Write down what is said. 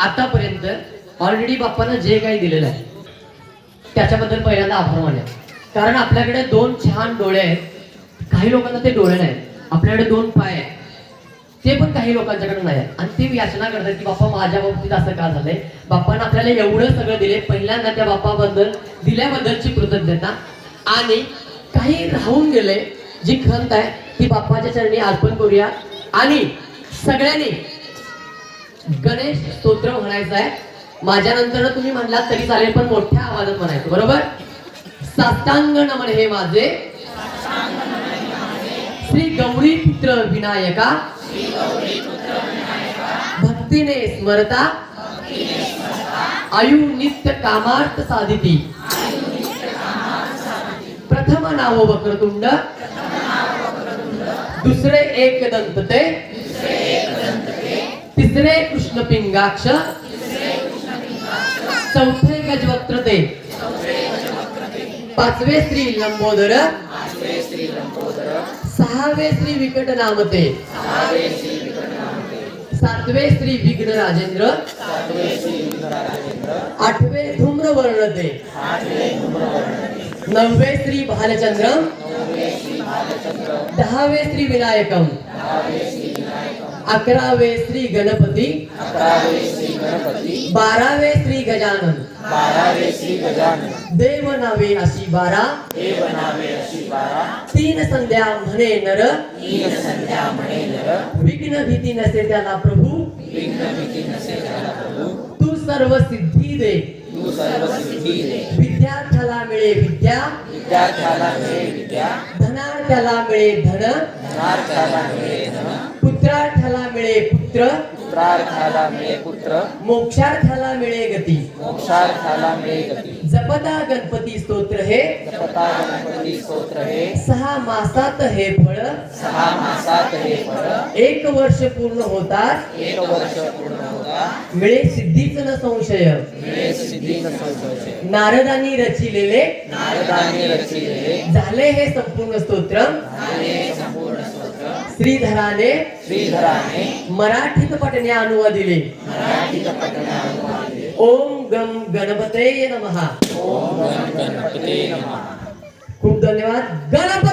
आतापर्यंत ऑलरेडी बाप्पानं जे काही दिलेलं आहे त्याच्याबद्दल पहिल्यांदा आभार मानले. कारण आपल्याकडे दोन छान डोळे आहेत. काही लोकांना ते डोळे नाहीत आपल्याकडे दोन पाय आहेत. ते पण काही लोकांच्याकडे नाही आहेत. आणि ते याचना करतात की बाप्पा माझ्या बाबतीत असं का झालंय? बाप्पानं आपल्याला एवढं सगळं दिले. पहिल्यांदा त्या बाप्पाबद्दल दिल्याबद्दलची कृतज्ञता. आणि काही राहून गेले. जी खंत आहे ती बाप्पाच्या चरणी अर्पण करूया. आणि सगळ्यांनी गणेश स्तोत्र म्हणायचं आहे. माझ्या नंतर तुम्ही म्हणलात तरी चालेल पण मोठ्या आवाजात म्हणायचं बरोबर? साष्टांग नमन हे माझे. श्री गौरी पुत्र विनायका. भक्तीने स्मरता. आयु नित्य कामार्थ साधिती. प्रथम नाव वक्रतुंड दुसरे एक दंत ते तिसरे कृष्ण पिंगाक्ष चौथे गजवक्त्र ते पाचवे श्री लंबोदर. सहावे श्री विकट नामते सातवे श्री विघ्न राजेंद्र आठवे धूम्र वर्णते नववे श्री भालचंद्र दहावे श्री विनायकम. अकरावे श्री गणपती. बारावे श्री गजानन. बारावे श्री गजानन. देव नावे अशी बारा. देव नावे अशी बारा. तीन संध्या म्हणे नर. तीन संध्या म्हणे नर. विघ्न भीती नसे त्याला प्रभू. विघ्न भीती नसे त्याला प्रभू. तू सर्व सिद्धी दे. तू सर्व सिद्धी दे. विद्यार्थ्याला मिळे विद्या. विद्यार्थ्याला मिळे विद्या. धनार्थ्याला मिळे धन. धनार्थ्याला मिळे धन. मिळे पुत्र पुत्रार्थाला मिळे पुत्र मोक्षार्थ्याला मिळे गती. मोक्षार्थाला मिळे गती. जपता गणपती स्तोत्र हे. जपता गणपती स्तोत्र हे. सहा मासात हे फळ. सहा मासात हे फळ. एक वर्ष पूर्ण होतात. एक वर्ष पूर्ण होता मिळे सिद्धीच न संशय. मिळे सिद्धी न संशय. नारदांनी रचिलेले. नारदाने रचिलेले. झाले हे संपूर्ण स्तोत्र. झाले संपूर्ण स्तोत्र श्रीधराने श्रीधराने मराठीत पटणे अनुवादिले मराठीत पठणानुवादिले ओम गम गणपते नमहा ओम गण गणपते नमः. खूप धन्यवाद. गणपती